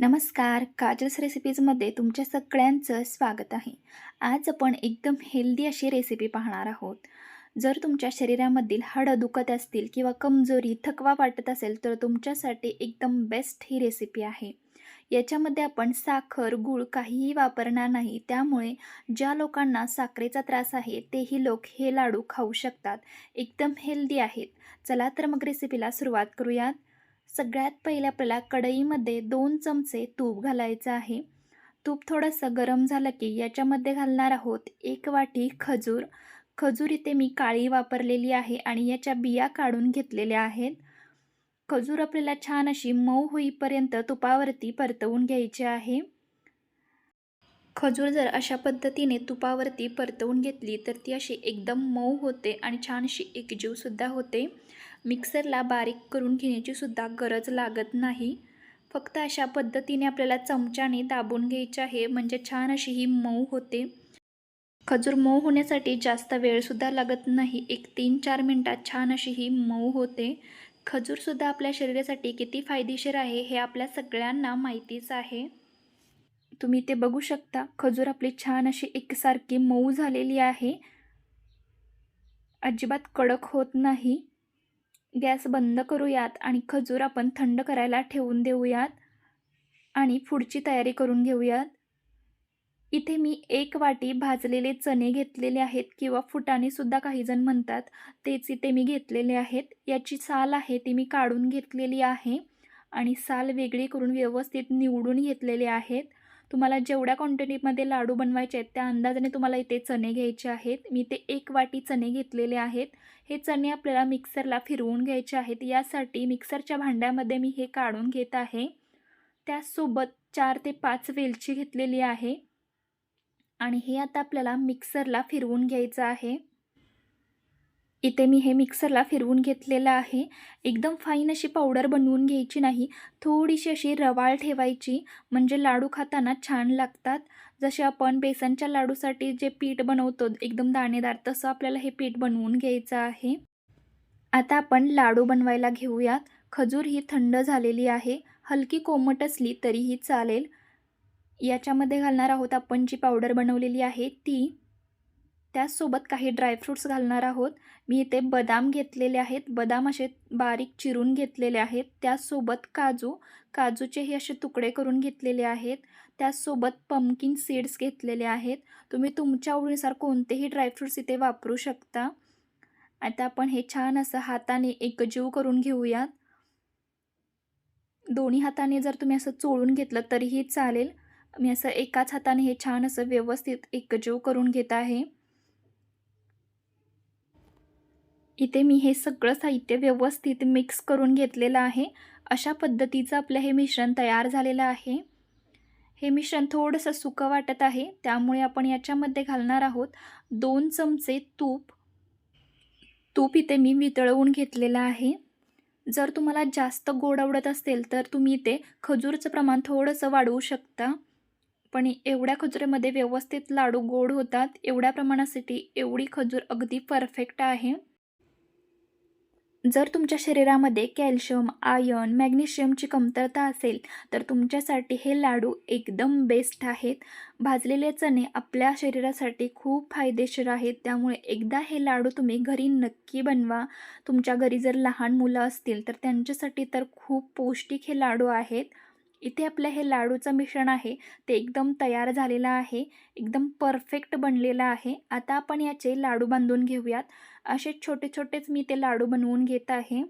नमस्कार. काजल्स रेसिपीजमध्ये तुमच्या सगळ्यांचं स्वागत आहे. आज आपण एकदम हेल्दी अशी रेसिपी पाहणार आहोत. जर तुमच्या शरीरामधील हाडं दुखत असतील किंवा कमजोरी थकवा वाटत असेल तर तुमच्यासाठी एकदम बेस्ट ही रेसिपी आहे. याच्यामध्ये आपण साखर गूळ काहीही वापरणार नाही. त्यामुळे ज्या लोकांना साखरेचा त्रास आहे तेही लोक हे लाडू खाऊ शकतात. एकदम हेल्दी आहेत. चला तर मग रेसिपीला सुरुवात करूयात. सगळ्यात पहिले आपल्याला कढईमध्ये दोन चमचे तूप घालायचं आहे. तूप थोडंसं गरम झालं की याच्यामध्ये घालणार आहोत एक वाटी खजूर. खजूर इथे मी काळी वापरलेली आहे आणि याच्या बिया काढून घेतलेल्या आहेत. खजूर आपल्याला छान अशी मऊ होईपर्यंत तुपावरती परतवून घ्यायची आहे. खजूर जर अशा पद्धतीने तुपावरती परतवून घेतली तर ती अशी एकदम मऊ होते आणि छानशी एकजीवसुद्धा होते. मिक्सरला बारीक करून घेण्याची सुद्धा गरज लागत नाही. फक्त अशा पद्धतीने आपल्याला चमच्याने दाबून घ्यायची आहे म्हणजे छान अशी ही मऊ होते. खजूर मऊ होण्यासाठी जास्त वेळसुद्धा लागत नाही एक तीन चार मिनटात छान अशी ही मऊ होते. खजूरसुद्धा आपल्या शरीरासाठी किती फायदेशीर आहे हे आपल्या सगळ्यांना माहितीच आहे. तुम्ही ते बघू शकता. खजूर आपली छान अशी एकसारखी मऊ झालेली आहे. अजिबात कडक होत नाही. गॅस बंद करूयात आणि खजूर आपण थंड करायला ठेवून देऊयात आणि पुढची तयारी करून घेऊयात. इथे मी एक वाटी भाजलेले चणे घेतलेले आहेत किंवा फुटाणेसुद्धा काहीजण म्हणतात तेच इथे मी घेतलेले आहेत. याची साल आहे ती मी काढून घेतलेली आहे आणि साल वेगळी करून व्यवस्थित निवडून घेतलेले आहेत. तुम्हाला जेवढ्या क्वांटिटीमध्ये लाडू बनवायचे आहेत त्या अंदाजाने तुम्हाला इथे चणे घ्यायचे आहेत. मी ते एक वाटी चणे घेतलेले आहेत. हे चणे आपल्याला मिक्सरला फिरवून घ्यायचे आहेत. यासाठी मिक्सरच्या भांड्यामध्ये मी हे काढून घेत आहे. त्यासोबत चार ते पाच वेलची घेतलेली आहे. आणि हे आता आपल्याला मिक्सरला फिरवून घ्यायचं आहे. इथे मी हे मिक्सरला फिरवून घेतलेलं आहे. एकदम फाईन अशी पावडर बनवून घ्यायची नाही. थोडीशी अशी रवाळ ठेवायची. म्हणजे लाडू खाताना छान लागतात. जसे आपण बेसनच्या लाडूसाठी जे पीठ बनवतो एकदम दाणेदार तसं आपल्याला हे पीठ बनवून घ्यायचं आहे. आता आपण लाडू बनवायला घेऊयात. खजूर ही थंड झालेली आहे. हलकी कोमट असली तरीही चालेल. याच्यामध्ये घालणार आहोत आपण जी पावडर बनवलेली आहे ती. त्याचसोबत काही ड्रायफ्रूट्स घालणार आहोत. मी इथे बदाम घेतलेले आहेत. बदाम असे बारीक चिरून घेतलेले आहेत. त्याचसोबत काजू काजूचेही असे तुकडे करून घेतलेले आहेत. त्याचसोबत पम्किन सीड्स घेतलेले आहेत. तुम्ही तुमच्या आवडीनुसार कोणतेही ड्रायफ्रूट्स इथे वापरू शकता. आता आपण हे छान असं हाताने एकजीव करून घेऊयात. दोन्ही हाताने जर तुम्ही असं चोळून घेतलं तरीही चालेल. मी असं एकाच हाताने हे छान असं व्यवस्थित एकजीव करून घेत आहे. इथे मी हे सगळं साहित्य व्यवस्थित मिक्स करून घेतलेलं आहे. अशा पद्धतीचं आपलं हे मिश्रण तयार झालेलं आहे. हे मिश्रण थोडंसं सुकं वाटत आहे. त्यामुळे आपण याच्यामध्ये घालणार आहोत दोन चमचे तूप. तूप इथे मी वितळवून घेतलेलं आहे. जर तुम्हाला जास्त गोड आवडत असेल तर तुम्ही इथे खजूरचं प्रमाण थोडंसं वाढवू शकता. पण एवढ्या खजुरेमध्ये व्यवस्थित लाडू गोड होतात. एवढ्या प्रमाणासाठी एवढी खजूर अगदी परफेक्ट आहे. जर तुमच्या शरीरामध्ये कॅल्शियम आयर्न मॅग्नेशियमची कमतरता असेल तर तुमच्यासाठी हे लाडू एकदम बेस्ट आहेत. भाजलेले चणे आपल्या शरीरासाठी खूप फायदेशीर आहेत. त्यामुळे एकदा हे लाडू तुम्ही घरी नक्की बनवा. तुमच्या घरी जर लहान मुलं असतील तर त्यांच्यासाठी तर खूप पौष्टिक हे लाडू आहेत. इथे आपलं हे लाडूचं मिश्रण आहे ते एकदम तयार झालेलं आहे एकदम परफेक्ट बनलेलं आहे. आता आपण याचे लाडू बांधून घेऊयात. असे छोटे छोटेच मी ते लाडू बनवून घेत आहे.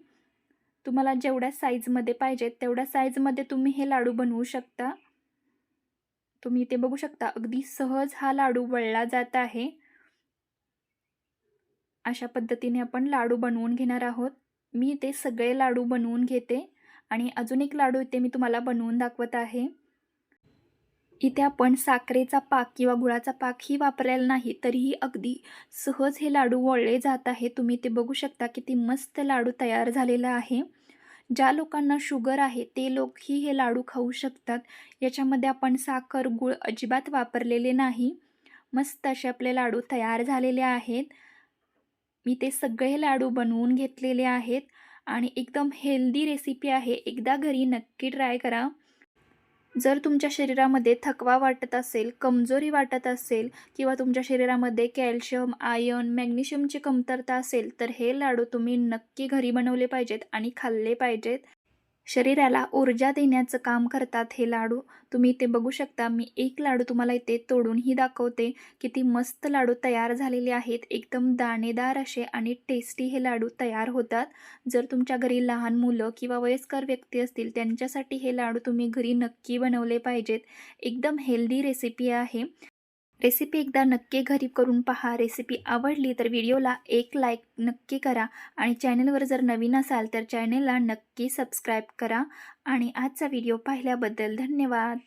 तुम्हाला जेवढ्या साईजमध्ये पाहिजेत तेवढ्या साईजमध्ये तुम्ही हे लाडू बनवू शकता. तुम्ही ते बघू शकता अगदी सहज हा लाडू वळला जात आहे. अशा पद्धतीने आपण लाडू बनवून घेणार आहोत. मी ते सगळे लाडू बनवून घेते. आणि अजून एक लाडू इथे मी तुम्हाला बनवून दाखवत आहे. इथे आपण साखरेचा पाक किंवा गुळाचा पाक ही वापरलेला नाही तरीही अगदी सहज हे लाडू वळले जात आहे. तुम्ही ते बघू शकता किती मस्त लाडू तयार झालेला आहे. ज्या लोकांना शुगर आहे ते लोकही हे लाडू खाऊ शकतात. याच्यामध्ये आपण साखर गुळ अजिबात वापरलेले नाही. मस्त असे आपले लाडू तयार झालेले आहेत. मी ते सगळे लाडू बनवून घेतलेले आहेत. आणि एकदम हेल्दी रेसिपी आहे. एकदा घरी नक्की ट्राय करा. जर तुमच्या शरीरामध्ये थकवा वाटत असेल कमजोरी वाटत असेल किंवा तुमच्या शरीरामध्ये कॅल्शियम आयर्न मॅग्नेशियमची कमतरता असेल तर हे लाडू तुम्ही नक्की घरी बनवले पाहिजेत आणि खाल्ले पाहिजेत. शरीराला ऊर्जा देण्याचं काम करतात हे लाडू. तुम्ही इथे बघू शकता मी एक लाडू तुम्हाला इथे तोडूनही दाखवते. किती मस्त लाडू तयार झालेले आहेत. एकदम दाणेदार असे आणि टेस्टी हे लाडू तयार होतात. जर तुमच्या घरी लहान मुलं किंवा वयस्कर व्यक्ती असतील त्यांच्यासाठी हे लाडू तुम्ही घरी नक्की बनवले पाहिजेत. एकदम हेल्दी रेसिपी आहे. रेसिपी एकदा नक्की घरी करून पहा. रेसिपी आवडली तर व्हिडिओला एक लाईक नक्की करा आणि चॅनलवर जर नवीन असाल तर चॅनलला नक्की सबस्क्राईब करा. आणि आजचा व्हिडिओ पाहिल्याबद्दल धन्यवाद.